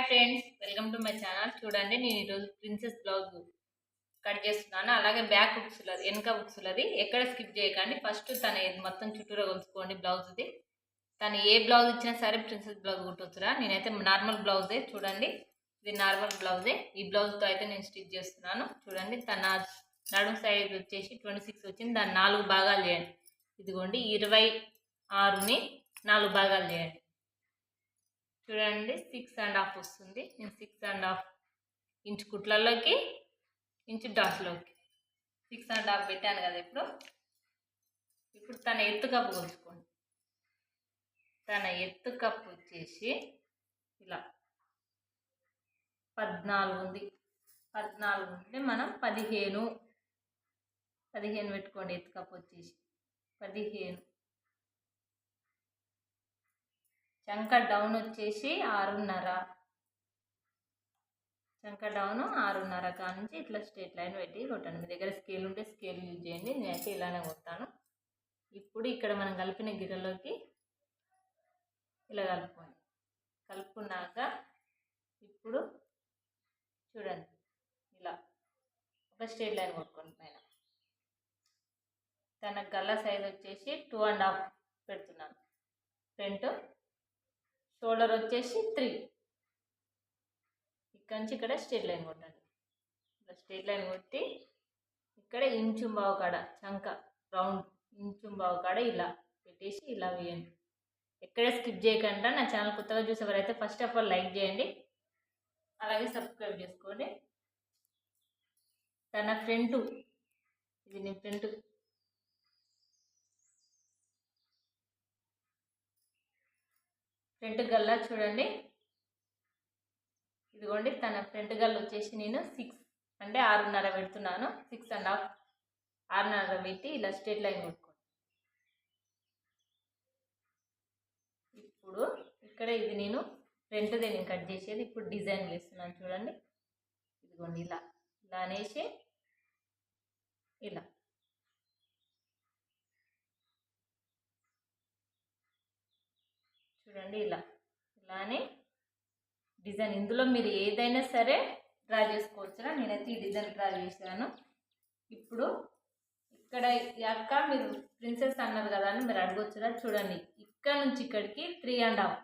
Hi friends welcome to my channel. చూడండి నేను ఈరోజు ప్రిన్సెస్ బ్లౌజ్ కట్ చేస్తున్నాను. అలాగే బ్యాక్ బుక్స్ వెనక బుక్స్ ఉన్నది. ఎక్కడ స్కిప్ చేయకండి. ఫస్ట్ తన మొత్తం చుట్టూరా కొలుచుకోండి బ్లౌజ్ది. తను ఏ బ్లౌజ్ ఇచ్చినా సరే ప్రిన్సెస్ బ్లౌజ్ కుట్టొచ్చురా. నేనైతే నార్మల్ బ్లౌజే చూడండి. ఇది నార్మల్ బ్లౌజే. ఈ బ్లౌజ్తో అయితే నేను స్టిచ్ చేస్తున్నాను. చూడండి తన నడుము సైజ్ వచ్చేసి ట్వంటీ సిక్స్ వచ్చింది. దాన్ని నాలుగు భాగాలు చేయండి. ఇదిగోండి ఇరవై ఆరుని నాలుగు భాగాలు చేయండి. చూడండి సిక్స్ అండ్ హాఫ్ వస్తుంది. నేను సిక్స్ అండ్ హాఫ్ ఇంచు కుట్లలోకి ఇంచు డాట్లోకి. సిక్స్ అండ్ హాఫ్ పెట్టాను కదా ఇప్పుడు. ఇప్పుడు తన ఎత్తు కప్పు కొలుచుకోండి. తన ఎత్తు కప్పు వచ్చేసి ఇలా పద్నాలుగు ఉంది. పద్నాలుగు ఉంటే మనం పదిహేను. పదిహేను పెట్టుకోండి ఎత్తు కప్పు వచ్చేసి. పదిహేను. చంక డౌన్ వచ్చేసి ఆరున్నర. చంక డౌన్ ఆరున్నర కాడ నుంచి ఇట్లా స్ట్రేట్ లైన్ పెట్టి కొట్టండి మీ దగ్గర స్కేల్ ఉంటే స్కేల్ యూజ్ చేయండి. నేనైతే ఇలానే కొట్టాను ఇప్పుడు ఇక్కడ మనం కలిపిన గిరలోకి ఇలా కలుపుకోండి. కలుపుకున్నాక ఇప్పుడు చూడండి. ఇలా ఒక స్ట్రేట్ లైన్ కొట్టుకోండి పైన. తన గల్ల సైజ్ వచ్చేసి టూ అండ్ హాఫ్ పెడుతున్నాను. ఫ్రంట్ షోల్డర్ వచ్చేసి త్రీ. ఇక్కడ నుంచి ఇక్కడ స్ట్రేట్ లైన్ కొట్టండి. ఇలా స్ట్రేట్ లైన్ కొట్టి ఇక్కడ ఇంచు బావు కాడ చంక రౌండ్ ఇంచు బావు కాడ ఇలా పెట్టేసి ఇలా వేయండి. ఎక్కడ స్కిప్ చేయకుండా నా ఛానల్ కొత్తగా చూసేవారైతే ఫస్ట్ ఆఫ్ ఆల్ లైక్ చేయండి. అలాగే సబ్స్క్రైబ్ చేసుకోండి. తన ఫ్రంట్ ఇది నీ ఫ్రంట్ ఫ్రంట్ గల్లా చూడండి. ఇదిగోండి తన ఫ్రంట్ గల్ వచ్చేసి నేను సిక్స్ అంటే ఆరున్నర పెడుతున్నాను. సిక్స్ అండ్ హాఫ్ ఆరున్నర పెట్టి ఇలా స్ట్రేట్ లైన్ కొట్టుకోండి. ఇప్పుడు ఇక్కడ ఇది నేను ఫ్రంట్దే నేను కట్ చేసేది. ఇప్పుడు డిజైన్ వేస్తున్నాను చూడండి. ఇదిగోండి ఇలా ఇలా అనేసి ఇలా. చూడండి ఇలా. ఇలానే డిజైన్. ఇందులో మీరు ఏదైనా సరే డ్రా చేసుకోవచ్చురా నేనైతే ఈ డిజైన్ డ్రా చేశాను. ఇప్పుడు ఇక్కడ అక్క మీరు ప్రిన్సెస్ అన్నారు కదా అని మీరు అడగొచ్చురా? చూడండి. ఇక్కడ నుంచి ఇక్కడికి త్రీ అండ్ హాఫ్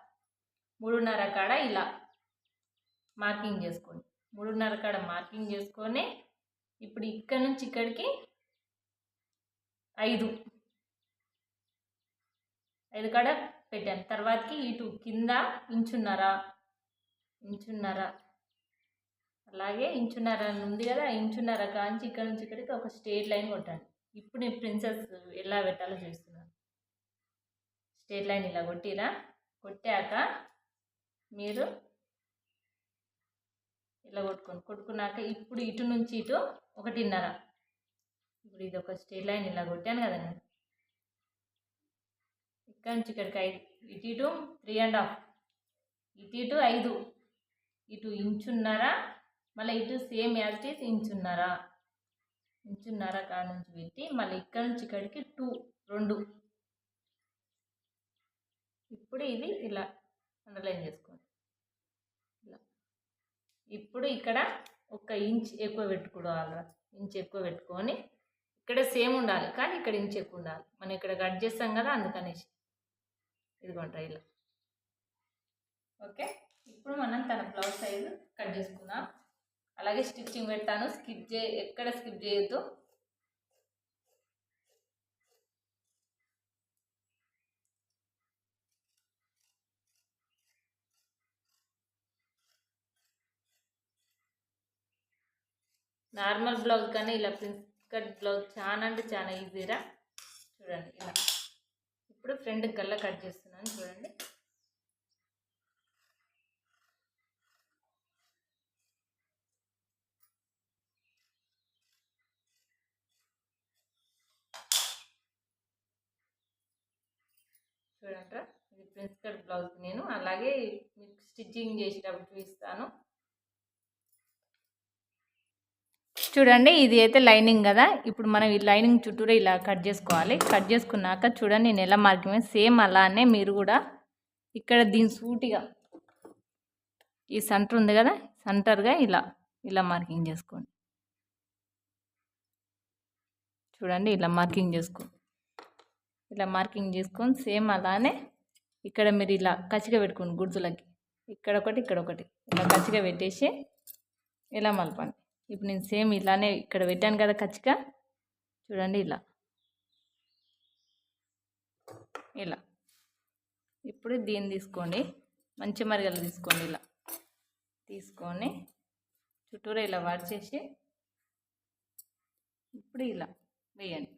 మూడున్నర కాడ ఇలా మార్కింగ్ చేసుకోండి. మూడున్నర కాడ మార్కింగ్ చేసుకొని ఇప్పుడు ఇక్కడ నుంచి ఇక్కడికి ఐదు. ఐదు కాడ పెట్టాను తర్వాతకి ఇటు కింద ఇంచున్నర. ఇంచున్నర. అలాగే ఇంచున్నర అని ఉంది కదా ఇంచున్నర కాంచి ఇక్కడ నుంచి ఇక్కడికి ఒక స్ట్రేట్ లైన్ కొట్టాను ఇప్పుడు నేను ప్రిన్సెస్ ఎలా పెట్టాలో చూస్తున్నాను స్ట్రేట్ లైన్ ఇలా కొట్టిరా. కొట్టాక మీరు ఇలా కొట్టుకోండి. కొట్టుకున్నాక ఇప్పుడు ఇటు నుంచి ఇటు ఒకటిన్నర. ఇప్పుడు ఇది ఒక స్ట్రేట్ లైన్ ఇలా కొట్టాను కదా నేను. ఇక్కడ నుంచి ఇక్కడికి ఐదు ఇటు ఇటు త్రీ అండ్ హాఫ్ ఇటు ఇటు ఐదు. ఇటు ఇంచున్నర మళ్ళీ ఇటు సేమ్ యాజ్ ఇట్ ఇంచున్నారా ఇంచున్నర. ఇంచున్నర కాడ నుంచి పెట్టి మళ్ళీ ఇక్కడ నుంచి ఇక్కడికి టూ రెండు. ఇప్పుడు ఇది ఇలా అండర్లైన్ చేసుకోండి. ఇలా. ఇప్పుడు ఇక్కడ ఒక ఇంచ్ ఎక్కువ పెట్టుకోవాలి. ఇంచ్ ఎక్కువ పెట్టుకొని ఇక్కడ సేమ్ ఉండాలి. కానీ ఇక్కడ ఇంచ్ ఎక్కువ ఉండాలి. మనం ఇక్కడ కట్ చేస్తాం కదా అందుకనేసి. ఇదిగోండి ఇలా ఓకే. ఇప్పుడు మనం తన బ్లౌజ్ సైజు కట్ చేసుకుందాం. అలాగే స్టిచ్చింగ్ పెట్టాను స్కిప్ చే ఎక్కడ స్కిప్ చేయొద్దు. నార్మల్ బ్లౌజ్ కానీ ఇలా ప్రిన్స్ కట్ బ్లౌజ్ చాలా అంటే చాలా ఈజీరా? చూడండి ఇలా. ఇప్పుడు ఫ్రంట్ గల్ల కట్ చేస్తున్నాను చూడండి. చూడండి ఇది ప్రిన్స్ కట్ బ్లౌజ్ నేను. అలాగే మీకు స్టిచ్చింగ్ చేసేటప్పుడు చూపిస్తాను. చూడండి ఇది అయితే లైనింగ్ కదా. ఇప్పుడు మనం ఈ లైనింగ్ చుట్టూరా ఇలా కట్ చేసుకోవాలి. కట్ చేసుకున్నాక చూడండి నేను ఎలా మార్కింగ్ సేమ్ అలానే మీరు కూడా ఇక్కడ దీని సూటిగా ఈ సెంటర్ ఉంది కదా సెంటర్గా ఇలా ఇలా మార్కింగ్ చేసుకోండి. చూడండి ఇలా మార్కింగ్ చేసుకోండి ఇలా మార్కింగ్ చేసుకొని సేమ్ అలానే ఇక్కడ మీరు ఇలా కచ్చిగా పెట్టుకోండి గుర్తులకి. ఇక్కడ ఒకటి ఇక్కడ ఒకటి. ఇలా కచ్చిగా పెట్టేసి ఇలా మలపండి. ఇప్పుడు నేను సేమ్ ఇలానే ఇక్కడ పెట్టాను కదా కచ్చిగా చూడండి ఇలా. ఇలా. ఇప్పుడు దీన్ని తీసుకోండి. మంచి మరిగలు తీసుకోండి ఇలా. తీసుకొని చుట్టూరా ఇలా వాడ్చేసి ఇప్పుడు ఇలా వేయండి.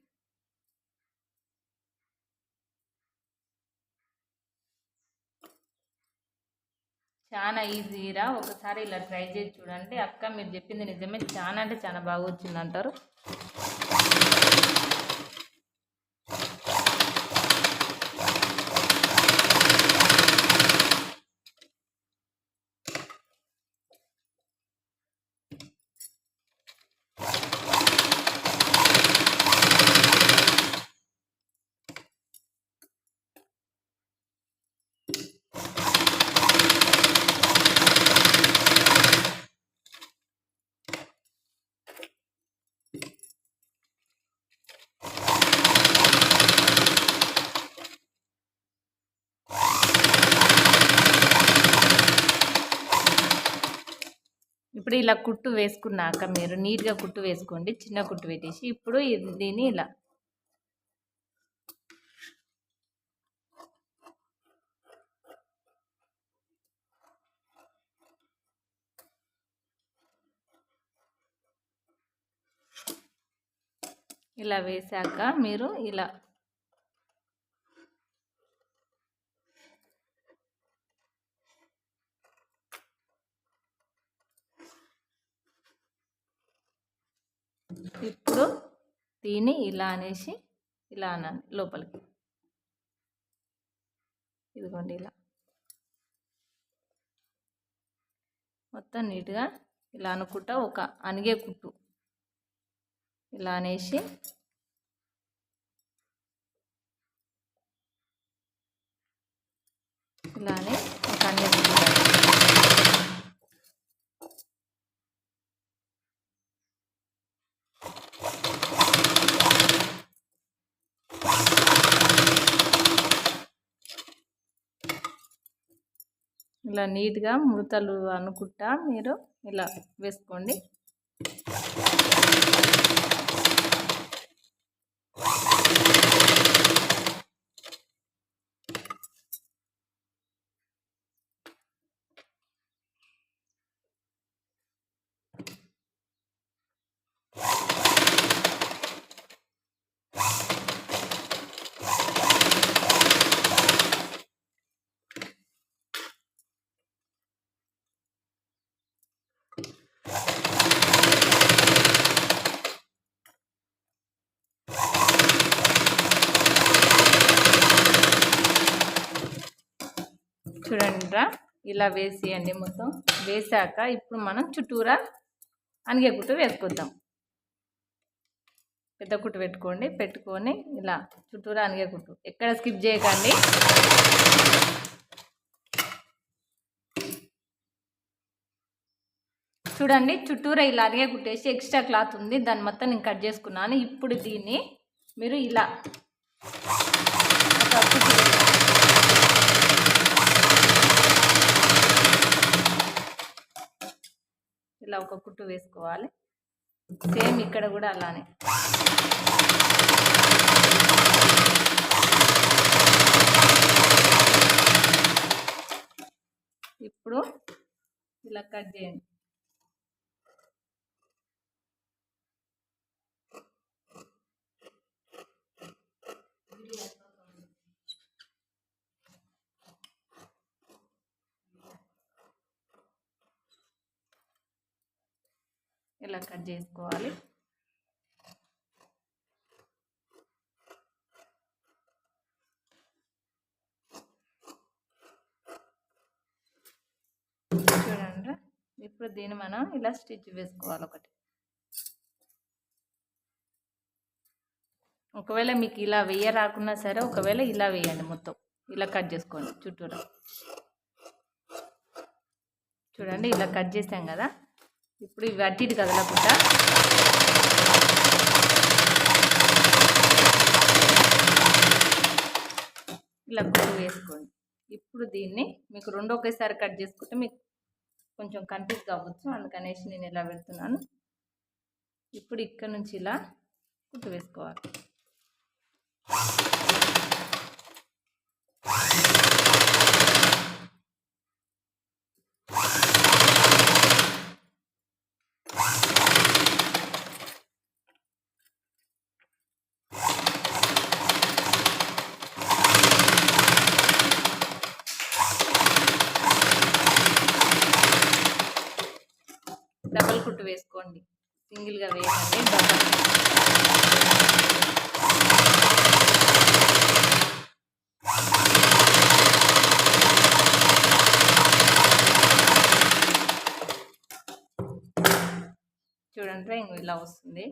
చాలా ఈజీరా. ఒకసారి ఇలా ట్రై చేసి చూడండి. అక్క మీరు చెప్పింది నిజమే. చాలా అంటే చాలా బాగా వచ్చింది అంటారు ఇప్పుడు ఇలా కుట్టు వేసుకున్నాక మీరు నీట్గా కుట్టు వేసుకోండి. చిన్న కుట్టు పెట్టేసి ఇప్పుడు ఇది- దీన్ని ఇలా ఇలా వేసాక మీరు ఇలా ఇప్పుడు టీని ఇలా అనేసి ఇలా అనాలి లోపలికి. ఇదిగోండి ఇలా. మొత్తం నీట్గా ఇలా అనుకుంటా ఒక అనిగే కుట్టు. ఇలా అనేసి ఇలానే ఒక అనిగే కుట్టు పెట్టాలి. ఇలా నీట్గా ముడతలు అనుకుంటా మీరు ఇలా వేసుకోండి. చూడండిరా. ఇలా వేసేయండి మొత్తం. వేసాక ఇప్పుడు మనం చుట్టూరా అనిగే కుట్టు వేసుకుందాం పెద్ద కుట్టు పెట్టుకోండి. పెట్టుకొని ఇలా చుట్టూరా అనిగే కుట్టు. ఎక్కడ స్కిప్ చేయకండి. చూడండి చుట్టూరా ఇలా అరిగే కుట్టేసి ఎక్స్ట్రా క్లాత్ ఉంది. దాన్ని మొత్తం నేను కట్ చేసుకున్నాను. ఇప్పుడు దీన్ని మీరు ఇలా ఒక కుట్టు వేసుకోండి. ఇలా ఒక కుట్టు వేసుకోవాలి. సేమ్ ఇక్కడ కూడా అలానే. ఇప్పుడు ఇలా కట్ చేయండి. ఇలా కట్ చేసుకోవాలి. చూడండి. ఇప్పుడు దీన్ని మనం ఇలా స్టిచ్ వేసుకోవాలి ఒకటి. ఒకవేళ మీకు ఇలా వెయ్య రాకున్నా సరే ఒకవేళ ఇలా వేయండి మొత్తం. ఇలా కట్ చేసుకోండి చుట్టూరా. చూడండి ఇలా కట్ చేసాం కదా. ఇప్పుడు ఇవి అట్టి కదలకుండా. ఇలా గుడ్డు వేసుకోండి. ఇప్పుడు దీన్ని మీకు రెండు ఒకేసారి కట్ చేసుకుంటే మీకు కొంచెం కన్ఫ్యూజ్ కావచ్చు. అందుకనేసి నేను ఇలా పెడుతున్నాను. ఇప్పుడు ఇక్కడ నుంచి ఇలా కుట్టు వేసుకోవాలి డబల్ కుట్టు వేసుకోండి సింగిల్గా వేయకండి డబల్. చూడండి ఇంక ఇలా వస్తుంది.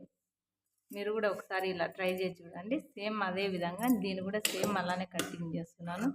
మీరు కూడా ఒకసారి ఇలా ట్రై చేసి చూడండి. సేమ్ అదే విధంగా దీన్ని కూడా సేమ్ అలానే కటింగ్ చేస్తున్నాను.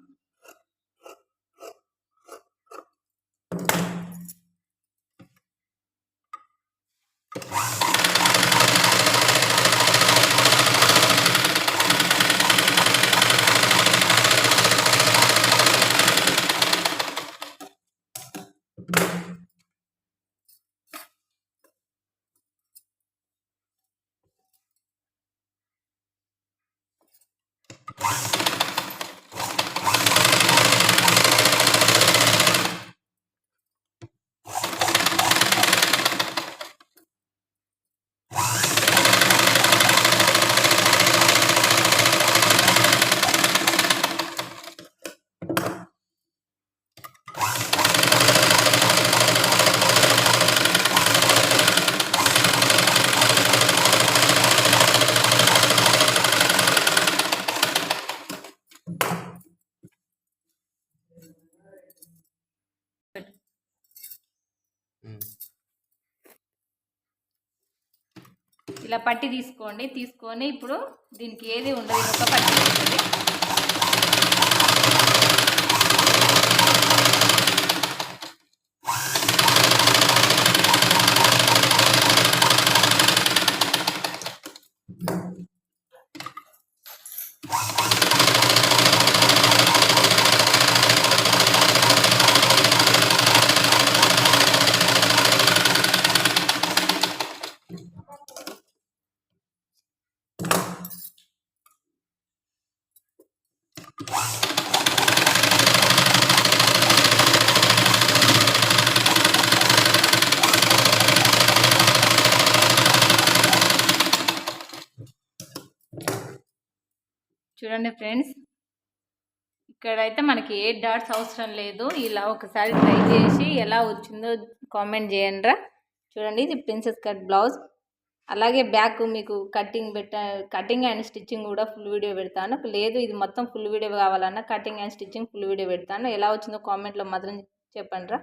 ఇలా పట్టి తీసుకోండి తీసుకొని ఇప్పుడు దీనికి ఏది ఉండదు ఇది ఒక పట్టి చూడండి ఫ్రెండ్స్. ఇక్కడైతే మనకి ఏ డాట్స్ అవసరం లేదు. ఇలా ఒకసారి ట్రై చేసి ఎలా వచ్చిందో కామెంట్ చేయండి చూడండి ఇది ప్రిన్సెస్ కట్ బ్లౌజ్. అలాగే బ్యాక్ మీకు కటింగ్ పెట్ట కటింగ్ అండ్ స్టిచ్చింగ్ కూడా ఫుల్ వీడియో పెడతాను. లేదు ఇది మొత్తం ఫుల్ వీడియో కావాలన్నా cutting and stitching full video పెడతాను. ఎలా వచ్చిందో కామెంట్లో మాత్రం చెప్పండి